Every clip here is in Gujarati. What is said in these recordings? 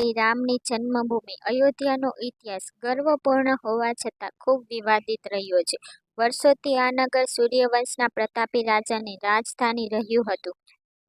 શ્રી રામની જન્મભૂમિ, અયોધ્યાનો ઇતિહાસ ગર્વપૂર્ણ હોવા છતાં ખૂબ વિવાદિત રહ્યો છે. વર્ષોથી આ નગર સૂર્યવંશના પ્રતાપી રાજાની રાજધાની રહ્યું હતું.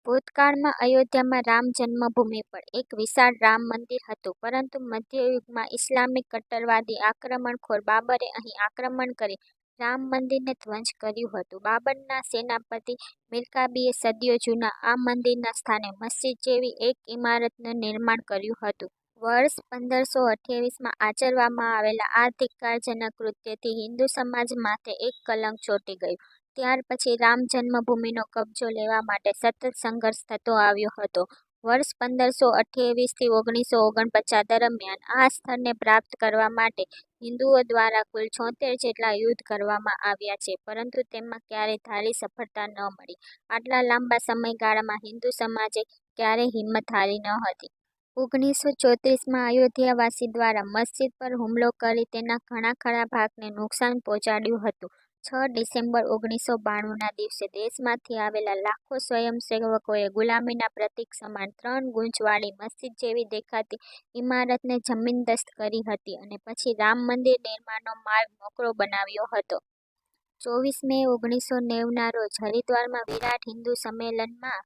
ભૂતકાળમાં અયોધ્યામાં રામ જન્મભૂમિ પર એક વિશાળ રામ મંદિર હતું, પરંતુ મધ્યયુગમાં ઇસ્લામિક કટ્ટરવાદી આક્રમણખોર બાબરે અહીં આક્રમણ કરી રામ મંદિરને ધ્વંસ કર્યું હતું. બાબરના સેનાપતિ મિલકાબીએ સદીઓ જૂના આ મંદિરના સ્થાને મસ્જિદ જેવી એક ઇમારતનું નિર્માણ કર્યું હતું. વર્ષ પંદરસો અઠ્યાવીસમાં આચરવામાં આવેલા આ ધિક્કારજનક કૃત્યથી હિન્દુ સમાજ માથે એક કલંક ચોંટી ગયું. ત્યાર પછી રામ જન્મભૂમિનો કબજો લેવા માટે સતત સંઘર્ષ થતો આવ્યો હતો. વર્ષ પંદરસો અઠ્યાવીસથી ઓગણીસો ઓગણપચાસ દરમિયાન આ સ્થળને પ્રાપ્ત કરવા માટે હિન્દુઓ દ્વારા કુલ છોતેર જેટલા યુદ્ધ કરવામાં આવ્યા છે, પરંતુ તેમાં ક્યારેય ધારી સફળતા ન મળી. આટલા લાંબા સમયગાળામાં હિન્દુ સમાજે ક્યારેય હિંમત હારી ન હતી. ઓગણીસો ચોત્રીસમાં અયોધ્યાવાસી દ્વારા મસ્જિદ પર હુમલો કરી તેના ઘણા ખરા ભાગને નુકસાન પહોંચાડ્યું હતું. છ ડિસેમ્બર ઓગણીસો બાણુંના દિવસે દેશમાંથી આવેલા લાખો સ્વયંસેવકોએ ગુલામીના પ્રતીક સમાન ત્રણ ગુંજવાળી મસ્જિદ જેવી દેખાતી ઇમારતને જમીનદસ્ત કરી હતી અને પછી રામ મંદિર નિર્માણનો માર્ગ મોકળો બનાવ્યો હતો. ચોવીસ મે ઓગણીસો નેવના રોજ હરિદ્વારમાં વિરાટ હિન્દુ સંમેલનમાં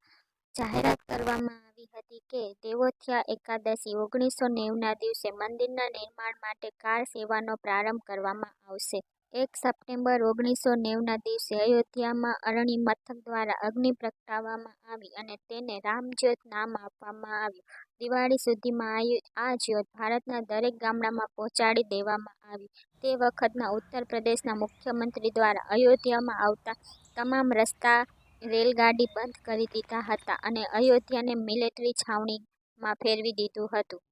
જાહેરાત કરવામાં આવી હતી કે દેવોથિયા એકાદશી ઓગણીસો નેવના દિવસે મંદિરના નિર્માણ માટે કાર સેવાનો પ્રારંભ કરવામાં આવશે. એક સપ્ટેમ્બર ઓગણીસો નેવના દિવસે અયોધ્યામાં અરણી મથક દ્વારા અગ્નિ પ્રગટાવવામાં આવી અને તેને રામજ્યોત નામ આપવામાં આવ્યું. દિવાળી સુધીમાં આ જ્યોત ભારતના દરેક ગામડામાં પહોંચાડી દેવામાં આવી. તે વખતના ઉત્તર પ્રદેશના મુખ્યમંત્રી દ્વારા અયોધ્યામાં આવતા તમામ રસ્તા, રેલગાડી બંધ કરી દીધા હતા અને અયોધ્યાને મિલિટરી છાવણીમાં ફેરવી દીધું હતું.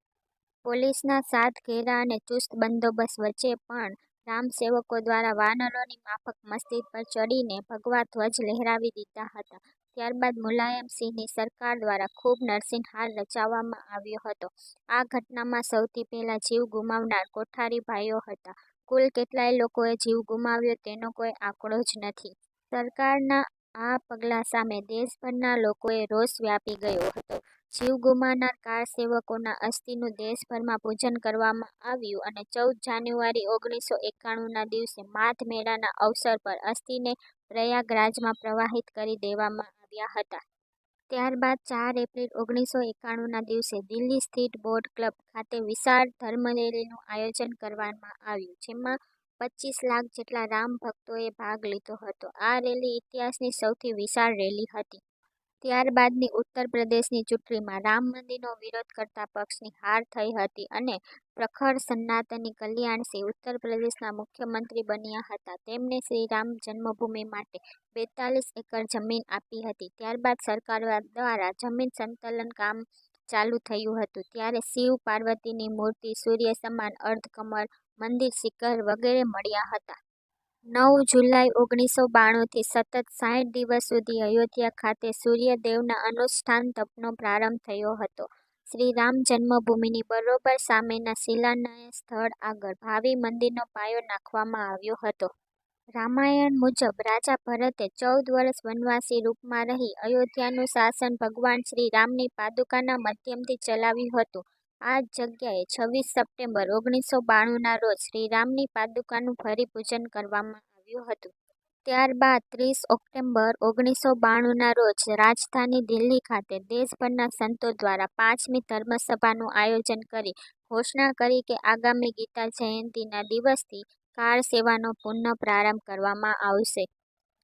પોલીસના સાત ઘેરા અને ચુસ્ત બંદોબસ્ત વચ્ચે પણ રામસેવકો દ્વારા વાનરોની માફક મસ્જિદ પર ચડીને ભગવા ધ્વજ લહેરાવી દીધા હતા. ત્યારબાદ મુલાયમ સિંહની સરકાર દ્વારા ખૂબ નરસિંહાર રચાવવામાં આવ્યો હતો. આ ઘટનામાં સૌથી પહેલાં જીવ ગુમાવનાર કોઠારી ભાઈઓ હતા. કુલ કેટલાય લોકોએ જીવ ગુમાવ્યો તેનો કોઈ આંકડો જ નથી. સરકારના આ પગલાં સામે દેશભરના લોકોએ રોષ વ્યાપી ગયો હતો. જીવ ગુમાવનાર કારસેવકોના અસ્થિનું દેશભરમાં પૂજન કરવામાં આવ્યું અને ચૌદ જાન્યુઆરી ઓગણીસો એકાણુંના દિવસે માઘ મેળાના અવસર પર અસ્થિને પ્રયાગરાજમાં પ્રવાહિત કરી દેવામાં આવ્યા હતા. ત્યારબાદ ચાર એપ્રિલ ઓગણીસો એકાણુંના દિવસે દિલ્હી સ્થિત બોટ ક્લબ ખાતે વિશાળ ધર્મરેલીનું આયોજન કરવામાં આવ્યું, જેમાં પચ્ચીસ લાખ જેટલા રામ ભક્તોએ ભાગ લીધો હતો. આ રેલી ઇતિહાસની સૌથી વિશાળ રેલી હતી. ત્યારબાદની ઉત્તર પ્રદેશની ચૂંટણીમાં રામ મંદિરનો વિરોધ કરતા પક્ષની હાર થઈ હતી અને પ્રખર સનાતની કલ્યાણસિંહ ઉત્તર પ્રદેશના મુખ્યમંત્રી બન્યા હતા. તેમણે શ્રી રામ જન્મભૂમિ માટે બેતાલીસ એકર જમીન આપી હતી. ત્યારબાદ સરકાર દ્વારા જમીન સંકલન કામ ચાલુ થયું હતું ત્યારે શિવ પાર્વતીની મૂર્તિ, સૂર્ય સમાન અર્ધકમળ, મંદિર શિખર વગેરે મળ્યા હતા. નવ જુલાઈ, ઓગણીસો બાણુંથી સતત સાઠ દિવસ સુધી અયોધ્યા ખાતે સૂર્યદેવના અનુષ્ઠાન તપનો પ્રારંભ થયો હતો. શ્રી રામ જન્મભૂમિની બરોબર સામેના શિલાનય સ્થળ આગળ ભાવિ મંદિરનો પાયો નાખવામાં આવ્યો હતો. રામાયણ મુજબ રાજા ભરતે ચૌદ વર્ષ વનવાસી રૂપમાં રહી અયોધ્યાનું શાસન ભગવાન શ્રી રામની પાદુકાના માધ્યમથી ચલાવ્યું હતું. આ જગ્યાએ છવ્વીસ સપ્ટેમ્બર ઓગણીસો બાણુંના રોજ શ્રીરામની પાદુકાનું ફરી પૂજન કરવામાં આવ્યું હતું. ત્યારબાદ ત્રીસ ઓક્ટોબર ઓગણીસો બાણુંના રોજ રાજધાની દિલ્હી ખાતે દેશભરના સંતો દ્વારા પાંચમી ધર્મસભાનું આયોજન કરી ઘોષણા કરી કે આગામી ગીતા જયંતીના દિવસથી કાર સેવાનો પુનઃ પ્રારંભ કરવામાં આવશે.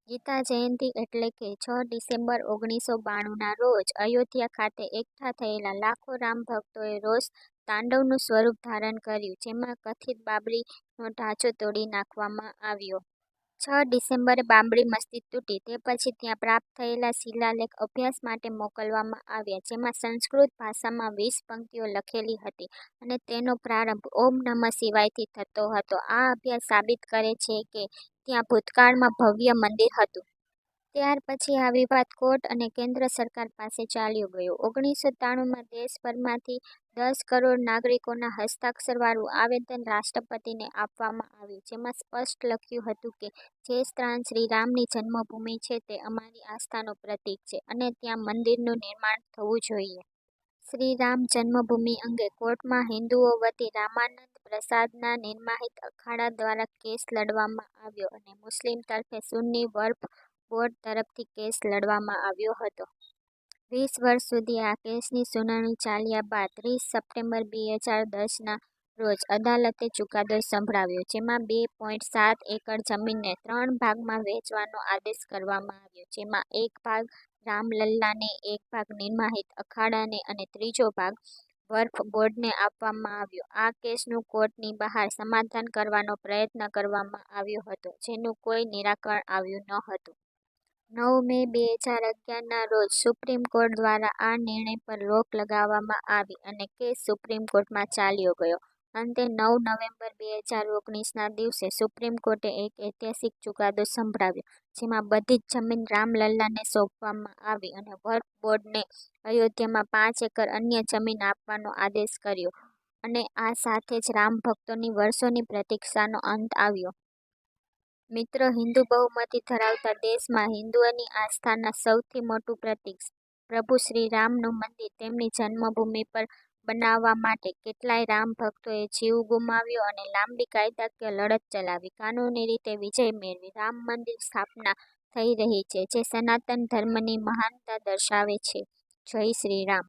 ગીતા જયંતી એટલે કે છ ડિસેમ્બર ઓગણીસો બાણુંના રોજ અયોધ્યા ખાતે એકઠા થયેલા લાખો રામ ભક્તોએ રોષ તાંડવનું સ્વરૂપ ધારણ કર્યું, જેમાં કથિત બાબરીનો ઢાંચો તોડી નાખવામાં આવ્યો. છ ડિસેમ્બરે બાંબડી મસ્જિદ તૂટી તે પછી ત્યાં પ્રાપ્ત થયેલા શિલાલેખ અભ્યાસ માટે મોકલવામાં આવ્યા, જેમાં સંસ્કૃત ભાષામાં વીસ પંક્તિઓ લખેલી હતી અને તેનો પ્રારંભ ઓમ નમઃ શિવાયથી થતો હતો. આ અભ્યાસ સાબિત કરે છે કે ત્યાં ભૂતકાળમાં ભવ્ય મંદિર હતું. ત્યાર પછી આ વિવાદ કોર્ટ અને કેન્દ્ર સરકાર પાસે ચાલ્યો ગયો. ઓગણીસો ત્રાણુંમાં દેશભરમાંથી દસ કરોડ નાગરિકોના હસ્તાક્ષરવાળું આવેદન રાષ્ટ્રપતિને આપવામાં આવ્યું, જેમાં સ્પષ્ટ લખ્યું હતું કે, જે સ્થાન શ્રીરામની જન્મભૂમિ છે તે અમારી આસ્થાનો પ્રતીક છે અને ત્યાં મંદિરનું નિર્માણ થવું જોઈએ. શ્રીરામ જન્મભૂમિ અંગે કોર્ટમાં હિન્દુઓ વતી રામાનંદ પ્રસાદના નિર્માહિત અખાડા દ્વારા કેસ લડવામાં આવ્યો અને મુસ્લિમ તરફે સુન્ની વર્ફ બોર્ડ તરફથી કેસ લડવામાં આવ્યો હતો. વીસ વર્ષ સુધી આ કેસની સુનાવણી ચાલ્યા બાદ ત્રીસ સપ્ટેમ્બર બે હજાર દસના રોજ અદાલતે ચુકાદો સંભળાવ્યો જેમાં બે પોઈન્ટ સાત એકર જમીનને ત્રણ ભાગમાં વહેંચવાનો આદેશ કરવામાં આવ્યો જેમાં એક ભાગ રામલલ્લાને, એક ભાગ નિર્માહિત અખાડાને અને ત્રીજો ભાગ વર્ફ બોર્ડને આપવામાં આવ્યો આ કેસનું કોર્ટની બહાર સમાધાન કરવાનો પ્રયત્ન કરવામાં આવ્યો હતો જેનું કોઈ નિરાકરણ આવ્યું ન હતું. નવ મે બે હજાર અગિયારના રોજ સુપ્રીમ કોર્ટ દ્વારા આ નિર્ણય પર રોક લગાવવામાં આવી અને કેસ સુપ્રીમ કોર્ટમાં ચાલ્યો ગયો. અંતે નવ નવેમ્બર બે હજાર ઓગણીસના દિવસે સુપ્રીમ કોર્ટે એક ઐતિહાસિક ચુકાદો સંભળાવ્યો, જેમાં બધી જ જમીન રામલલ્લાને સોંપવામાં આવી અને વર્ક બોર્ડને અયોધ્યામાં પાંચ એકર અન્ય જમીન આપવાનો આદેશ કર્યો અને આ સાથે જ રામ ભક્તોની વર્ષોની પ્રતીક્ષાનો અંત આવ્યો. મિત્રો હિન્દુ બહુમતી ધરાવતા દેશમાં હિન્દુઓની આસ્થાના સૌથી મોટું પ્રતીક પ્રભુ શ્રી રામનું મંદિર તેમની જન્મભૂમિ પર બનાવવા માટે કેટલાય રામ ભક્તોએ જીવ ગુમાવ્યો અને લાંબી કાયદાકીય લડત ચલાવી કાનૂની રીતે વિજય મેળવી રામ મંદિર સ્થાપના થઈ રહી છે, જે સનાતન ધર્મની મહાનતા દર્શાવે છે. જય શ્રી રામ.